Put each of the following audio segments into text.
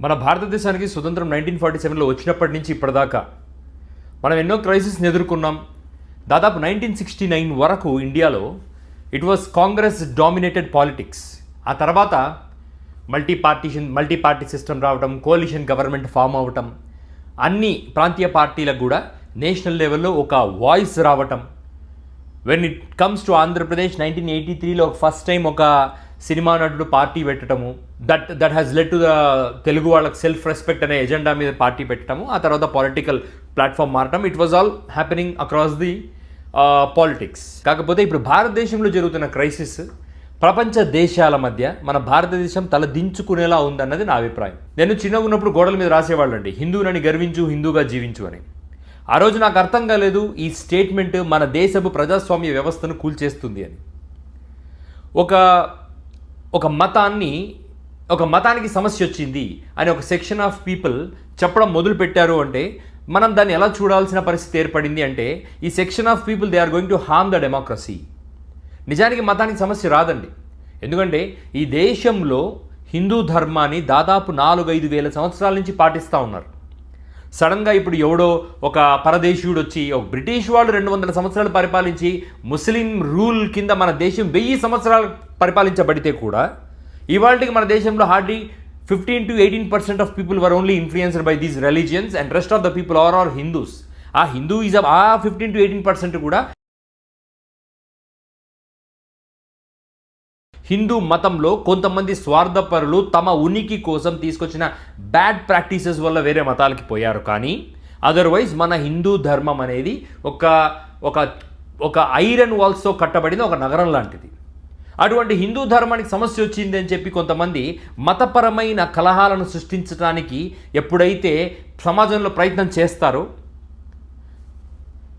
మన భారతదేశానికి స్వతంత్రం నైన్టీన్ ఫార్టీ సెవెన్లో వచ్చినప్పటి నుంచి ఇప్పటిదాకా మనం ఎన్నో క్రైసిస్ని ఎదుర్కొన్నాం. దాదాపు నైన్టీన్ సిక్స్టీ నైన్ వరకు ఇండియాలో it was Congress dominated politics ఆ తర్వాత multi partition multi party system రావటం కోalition గవర్నమెంట్ ఫామ్ అవ్వటం అన్ని ప్రాంతీయ పార్టీలకు కూడా నేషనల్ లెవెల్లో ఒక వాయిస్ రావటం. When it comes to Andhra Pradesh nineteen eighty త్రీలో ఫస్ట్ టైం ఒక సినిమా నటుడు పార్టీ పెట్టడము that that has let to the Telugu వాళ్ళకి సెల్ఫ్ రెస్పెక్ట్ అనే ఎజెండా మీద పార్టీ పెట్టడము ఆ తర్వాత పొలిటికల్ ప్లాట్ఫామ్ మారటం. It was all happening across the politics కాకపోతే ఇప్పుడు భారతదేశంలో జరుగుతున్న క్రైసిస్ ప్రపంచ దేశాల మధ్య మన భారతదేశం తల దించుకునేలా ఉందన్నది నా అభిప్రాయం. నేను చిన్నగా ఉన్నప్పుడు గోడల మీద రాసేవాళ్ళండి హిందువునని గర్వించు హిందూగా జీవించు అని. ఆ రోజు నాకు అర్థం కాలేదు ఈ స్టేట్మెంట్ మన దేశపు ప్రజాస్వామ్య వ్యవస్థను కూల్చేస్తుంది అని. ఒక ఒక మతాన్ని ఒక మతానికి సమస్య వచ్చింది అని ఒక సెక్షన్ ఆఫ్ పీపుల్ చెప్పడం మొదలు పెట్టారు అంటే మనం దాన్ని ఎలా చూడాల్సిన పరిస్థితి ఏర్పడింది అంటే ఈ section of people they are going to harm the democracy. నిజానికి మతానికి సమస్య రాదండి. ఎందుకంటే ఈ దేశంలో హిందూ ధర్మాన్ని దాదాపు నాలుగు ఐదు వేల సంవత్సరాల నుంచి పాటిస్తూ ఉన్నారు. సడన్గా ఇప్పుడు ఎవడో ఒక పరదేశీయుడు వచ్చి ఒక బ్రిటిష్ వాళ్ళు రెండు వందల సంవత్సరాలు పరిపాలించి ముస్లిం రూల్ కింద మన దేశం వెయ్యి సంవత్సరాలు పరిపాలించబడితే కూడా ఇవాళకి మన దేశంలో hardly fifteen to eighteen percent of people were only influenced by these religions and rest of the people are are Hindus uh Hinduism uh fifteen to eighteen percent కూడా హిందూ మతంలో కొంతమంది స్వార్థపరులు తమ ఉనికి కోసం తీసుకొచ్చిన బ్యాడ్ ప్రాక్టీసెస్ వల్ల వేరే మతాలకి పోయారు. కానీ అదర్వైజ్ మన హిందూ ధర్మం అనేది ఒక ఒక ఒక ఐరన్ వాల్స్తో కట్టబడిన ఒక నగరం లాంటిది. అటువంటి హిందూ ధర్మానికి సమస్య వచ్చింది అని చెప్పి కొంతమంది మతపరమైన కలహాలను సృష్టించడానికి ఎప్పుడైతే సమాజంలో ప్రయత్నం చేస్తారో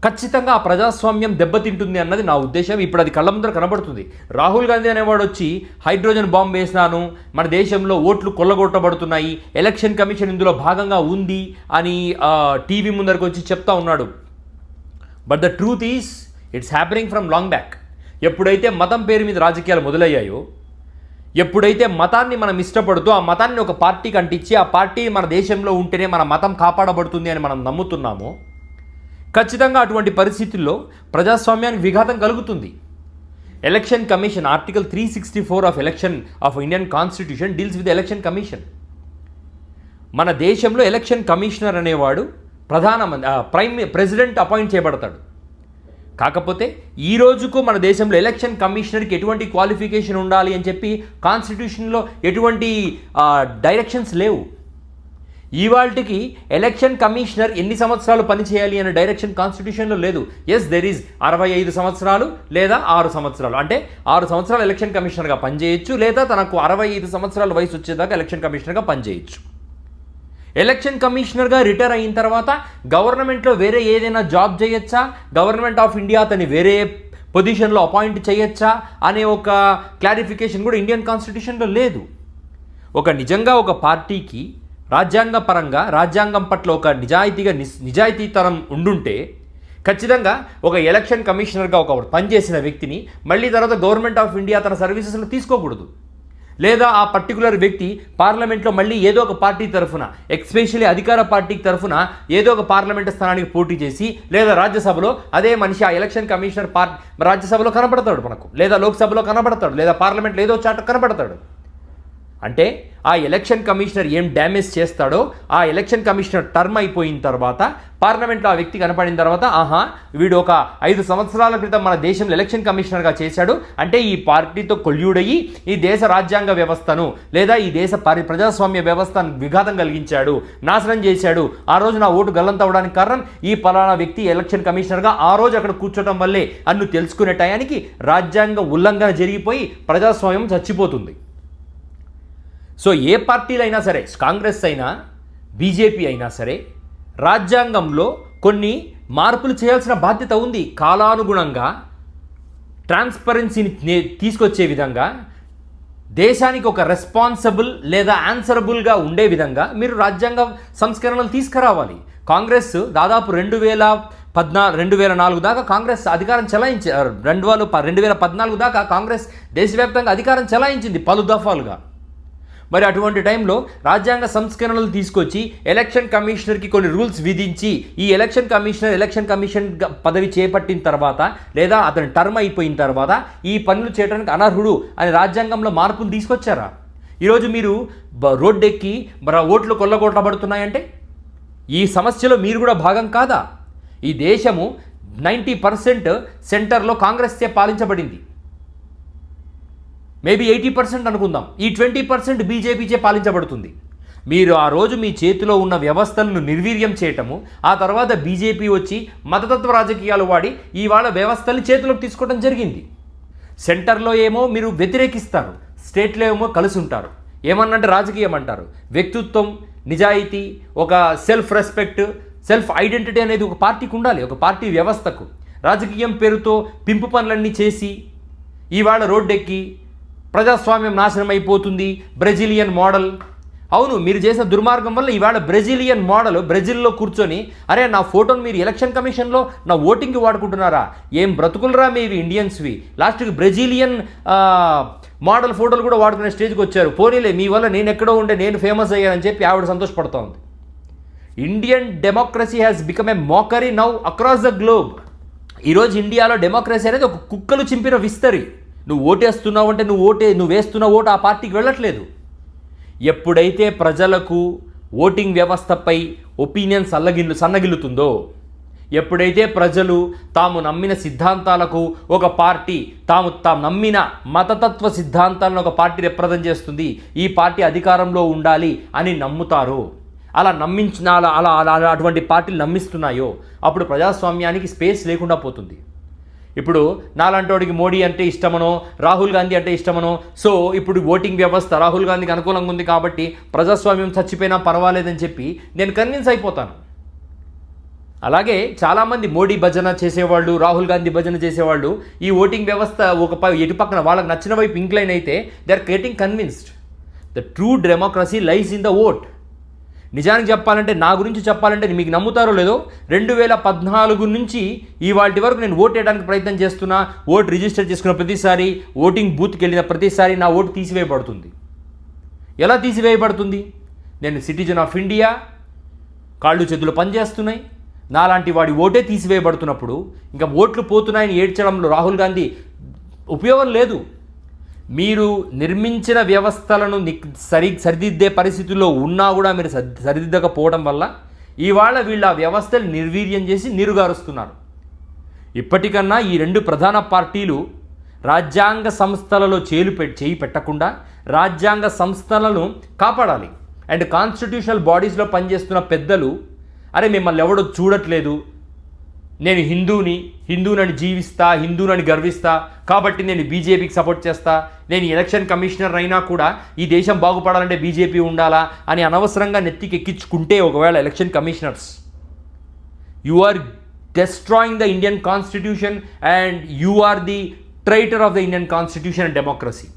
ఖచ్చితంగా ఆ ప్రజాస్వామ్యం దెబ్బతింటుంది అన్నది నా ఉద్దేశం. ఇప్పుడు అది కళ్ళ ముందర కనబడుతుంది. రాహుల్ గాంధీ అనేవాడు వచ్చి హైడ్రోజన్ బాంబ్ వేసినాను మన దేశంలో ఓట్లు కొల్లగొట్టబడుతున్నాయి ఎలక్షన్ కమిషన్ ఇందులో భాగంగా ఉంది అని టీవీ ముందరకు వచ్చి చెప్తా ఉన్నాడు. But the truth is it's happening from long back ఎప్పుడైతే మతం పేరు మీద రాజకీయాలు మొదలయ్యాయో ఎప్పుడైతే మతాన్ని మనం ఇష్టపడుతూ ఆ మతాన్ని ఒక పార్టీకి అంటించి ఆ పార్టీ మన దేశంలో ఉంటేనే మన మతం కాపాడబడుతుంది అని మనం నమ్ముతున్నామో ఖచ్చితంగా అటువంటి పరిస్థితుల్లో ప్రజాస్వామ్యానికి విఘాతం కలుగుతుంది. Election commission article three sixty four of election of Indian constitution deals with election commission మన దేశంలో ఎలక్షన్ కమిషనర్ అనేవాడు ప్రధానమంత్రి ప్రైమ్ ప్రెసిడెంట్ అపాయింట్ చేయబడతాడు. కాకపోతే ఈ రోజుకు మన దేశంలో ఎలక్షన్ కమిషనర్కి ఎటువంటి క్వాలిఫికేషన్ ఉండాలి అని చెప్పి కాన్స్టిట్యూషన్లో ఎటువంటి డైరెక్షన్స్ లేవు. ఇవాళకి ఎలక్షన్ కమిషనర్ ఎన్ని సంవత్సరాలు పనిచేయాలి అనే డైరెక్షన్ కాన్స్టిట్యూషన్లో లేదు. ఎస్ దెర్ ఈజ్ అరవై ఐదు సంవత్సరాలు లేదా ఆరు సంవత్సరాలు. అంటే ఆరు సంవత్సరాలు ఎలక్షన్ కమిషనర్గా పనిచేయొచ్చు లేదా తనకు అరవై ఐదు సంవత్సరాల వయసు వచ్చేదాకా ఎలక్షన్ కమిషనర్గా పనిచేయొచ్చు. ఎలక్షన్ కమిషనర్గా రిటైర్ అయిన తర్వాత గవర్నమెంట్లో వేరే ఏదైనా జాబ్ చేయొచ్చా? గవర్నమెంట్ ఆఫ్ ఇండియా అతని వేరే పొజిషన్లో అపాయింట్ చేయొచ్చా? అనే ఒక క్లారిఫికేషన్ కూడా ఇండియన్ కాన్స్టిట్యూషన్లో లేదు. ఒక నిజంగా ఒక పార్టీకి రాజ్యాంగ పరంగా రాజ్యాంగం పట్ల ఒక నిజాయితీగా నిస్- నిజాయితీతనం ఉండుంటే ఖచ్చితంగా ఒక ఎలక్షన్ కమిషనర్గా ఒక పనిచేసిన వ్యక్తిని మళ్ళీ తర్వాత గవర్నమెంట్ ఆఫ్ ఇండియా తన సర్వీసెస్లో తీసుకోకూడదు. లేదా ఆ పర్టికులర్ వ్యక్తి పార్లమెంట్లో మళ్ళీ ఏదో ఒక పార్టీ తరఫున ఎక్స్పెషల్లీ అధికార పార్టీకి తరఫున ఏదో ఒక పార్లమెంట్ స్థానానికి పోటీ చేసి లేదా రాజ్యసభలో అదే మనిషి ఆ ఎలక్షన్ కమిషనర్ పార్ రాజ్యసభలో కనబడతాడు మనకు. లేదా లోక్సభలో కనబడతాడు లేదా పార్లమెంట్లో ఏదో చాట కనబడతాడు అంటే ఆ ఎలక్షన్ కమిషనర్ ఏం డ్యామేజ్ చేస్తాడో ఆ ఎలక్షన్ కమిషనర్ టర్మ్ అయిపోయిన తర్వాత పార్లమెంట్లో ఆ వ్యక్తి కనపడిన తర్వాత ఆహా వీడు ఒక ఐదు సంవత్సరాల క్రితం మన దేశంలో ఎలక్షన్ కమిషనర్గా చేశాడు. అంటే ఈ పార్టీతో కొల్యూడయ్యి ఈ దేశ రాజ్యాంగ వ్యవస్థను లేదా ఈ దేశ పరి ప్రజాస్వామ్య వ్యవస్థను విఘాతం కలిగించాడు నాశనం చేశాడు. ఆ రోజు నా ఓటు గల్లంతవడానికి కారణం ఈ పలానా వ్యక్తి ఎలక్షన్ కమిషనర్గా ఆ రోజు అక్కడ కూర్చోటం వల్లే. అన్ను తెలుసుకునే టయానికి రాజ్యాంగ ఉల్లంఘన జరిగిపోయి ప్రజాస్వామ్యం చచ్చిపోతుంది. సో ఏ పార్టీలైనా సరే కాంగ్రెస్ అయినా బీజేపీ అయినా సరే రాజ్యాంగంలో కొన్ని మార్పులు చేయాల్సిన బాధ్యత ఉంది. కాలానుగుణంగా ట్రాన్స్పరెన్సీని నే- తీసుకొచ్చే విధంగా దేశానికి ఒక రెస్పాన్సిబుల్ లేదా ఆన్సరబుల్గా ఉండే విధంగా మీరు రాజ్యాంగ సంస్కరణలు తీసుకురావాలి. కాంగ్రెస్ దాదాపు రెండు వేల పద్నా రెండు వేల నాలుగు దాకా కాంగ్రెస్ అధికారం చెలాయించారు రెండు వేల ప- రెండు వేల పద్నాలుగు దాకా కాంగ్రెస్ దేశవ్యాప్తంగా అధికారం చెలాయించింది పలు దఫాలుగా. మరి అటువంటి టైంలో రాజ్యాంగ సంస్కరణలు తీసుకొచ్చి ఎలక్షన్ కమిషనర్కి కొన్ని రూల్స్ విధించి ఈ ఎలక్షన్ కమిషనర్ ఎలక్షన్ కమిషన్ పదవి చేపట్టిన తర్వాత లేదా అతని టర్మ్ అయిపోయిన తర్వాత ఈ పనులు చేయడానికి అనర్హుడు అని రాజ్యాంగంలో మార్పులు తీసుకొచ్చారా? ఈరోజు మీరు బ- రోడ్డెక్కి మరి ఓట్లు కొల్లగొట్టబడుతున్నాయంటే? ఈ సమస్యలో మీరు కూడా భాగం కాదా? ఈ దేశము నైంటీ పర్సెంట్ సెంటర్లో కాంగ్రెస్చే పాలించబడింది. మేబీ ఎయిటీ పర్సెంట్ అనుకుందాం. ఈ ట్వంటీ పర్సెంట్ బీజేపీచే పాలించబడుతుంది. మీరు ఆ రోజు మీ చేతిలో ఉన్న వ్యవస్థలను నిర్వీర్యం చేయటము ఆ తర్వాత బీజేపీ వచ్చి మతతత్వ రాజకీయాలు వాడి ఇవాళ వ్యవస్థల్ని చేతిలోకి తీసుకోవడం జరిగింది. సెంటర్లో ఏమో మీరు వ్యతిరేకిస్తారు స్టేట్లో ఏమో కలిసి ఉంటారు ఏమన్నంటే రాజకీయం అంటారు. వ్యక్తిత్వం నిజాయితీ ఒక సెల్ఫ్ రెస్పెక్ట్ సెల్ఫ్ ఐడెంటిటీ అనేది ఒక పార్టీకి ఉండాలి ఒక పార్టీ వ్యవస్థకు. రాజకీయం పేరుతో పింపు పనులన్నీ చేసి ఇవాళ రోడ్డెక్కి ప్రజాస్వామ్యం నాశనం అయిపోతుంది బ్రెజిలియన్ మోడల్. అవును మీరు చేసిన దుర్మార్గం వల్ల ఇవాళ బ్రెజిలియన్ మోడల్ బ్రెజిల్లో కూర్చొని అరే నా ఫోటోని మీరు ఎలక్షన్ కమిషన్లో నా ఓటింగ్కి వాడుకుంటున్నారా? ఏం బ్రతుకులరా మీవి ఇండియన్స్వి? లాస్ట్కి బ్రెజిలియన్ మోడల్ ఫోటోలు కూడా వాడుకునే స్టేజ్కి వచ్చారు. పోనీలే మీ వల్ల నేను ఎక్కడో ఉండే నేను ఫేమస్ అయ్యానని చెప్పి ఆవిడ సంతోషపడుతోంది. Indian democracy has become a mockery now across the globe. ఈరోజు ఇండియాలో డెమోక్రసీ అనేది ఒక కుక్కలు చింపిన విస్తరి. నువ్వు ఓటేస్తున్నావు అంటే నువ్వు ఓటే నువ్వు వేస్తున్న ఓటు ఆ పార్టీకి వెళ్ళట్లేదు. ఎప్పుడైతే ప్రజలకు ఓటింగ్ వ్యవస్థపై ఒపీనియన్ సల్లగిల్లు సన్నగిల్లుతుందో ఎప్పుడైతే ప్రజలు తాము నమ్మిన సిద్ధాంతాలకు ఒక పార్టీ తాము తాము నమ్మిన మతతత్వ సిద్ధాంతాలను ఒక పార్టీ రిప్రజెంట్ చేస్తుంది ఈ పార్టీ అధికారంలో ఉండాలి అని నమ్ముతారు అలా నమ్మించిన అలా అలా అలా అటువంటి పార్టీలు నమ్మిస్తున్నాయో అప్పుడు ప్రజాస్వామ్యానికి స్పేస్ లేకుండా పోతుంది. ఇప్పుడు నాలాంటోడికి మోడీ అంటే ఇష్టమనో రాహుల్ గాంధీ అంటే ఇష్టమనో సో ఇప్పుడు ఓటింగ్ వ్యవస్థ రాహుల్ గాంధీకి అనుకూలంగా ఉంది కాబట్టి ప్రజాస్వామ్యం చచ్చిపోయినా పర్వాలేదని చెప్పి నేను కన్విన్స్ అయిపోతాను. అలాగే చాలామంది మోడీ భజన చేసేవాళ్ళు రాహుల్ గాంధీ భజన చేసేవాళ్ళు ఈ ఓటింగ్ వ్యవస్థ ఒక ఎటు పక్కన వాళ్ళకి నచ్చిన వైపు ఇంక్లైన్ అయితే they are getting convinced the true democracy lies in the vote నిజానికి చెప్పాలంటే నా గురించి చెప్పాలంటే మీకు నమ్ముతారో లేదో రెండు వేల పద్నాలుగు నుంచి ఇవాటి వరకు నేను ఓటు వేయడానికి ప్రయత్నం చేస్తున్నా ఓటు రిజిస్టర్ చేసుకున్న ప్రతిసారి ఓటింగ్ బూత్కి వెళ్ళిన ప్రతిసారి నా ఓటు తీసివేయబడుతుంది. ఎలా తీసివేయబడుతుంది? నేను సిటిజన్ ఆఫ్ ఇండియా కాళ్ళు చేతులు పనిచేస్తున్నాయి. నాలాంటి వాడి ఓటే తీసివేయబడుతున్నప్పుడు ఇంకా ఓట్లు పోతున్నాయని ఏడ్చడంలో రాహుల్ గాంధీ ఉపయోగం లేదు. మీరు నిర్మించిన వ్యవస్థలను సరి సరిదిద్దే పరిస్థితుల్లో ఉన్నా కూడా మీరు సరి- సరిదిద్దకపోవడం వల్ల ఇవాళ వీళ్ళు ఆ వ్యవస్థలు నిర్వీర్యం చేసి నీరుగారుస్తున్నారు. ఇప్పటికన్నా ఈ రెండు ప్రధాన పార్టీలు రాజ్యాంగ సంస్థలలో చేలు పె చేయి పెట్టకుండా రాజ్యాంగ సంస్థలను కాపాడాలి. అండ్ కాన్స్టిట్యూషనల్ బాడీస్లో పనిచేస్తున్న పెద్దలు అరే మిమ్మల్ని ఎవడో చూడట్లేదు నేను హిందూని హిందూనని జీవిస్తా హిందూనని గర్విస్తా కాబట్టి నేను బీజేపీకి సపోర్ట్ చేస్తా నేను ఎలక్షన్ కమిషనర్ అయినా కూడా ఈ దేశం బాగుపడాలంటే బీజేపీ ఉండాలా అని అనవసరంగా నెత్తికి ఎక్కించుకుంటే ఒకవేళ election commissioners you are destroying the Indian constitution and you are the traitor of the Indian constitution and democracy.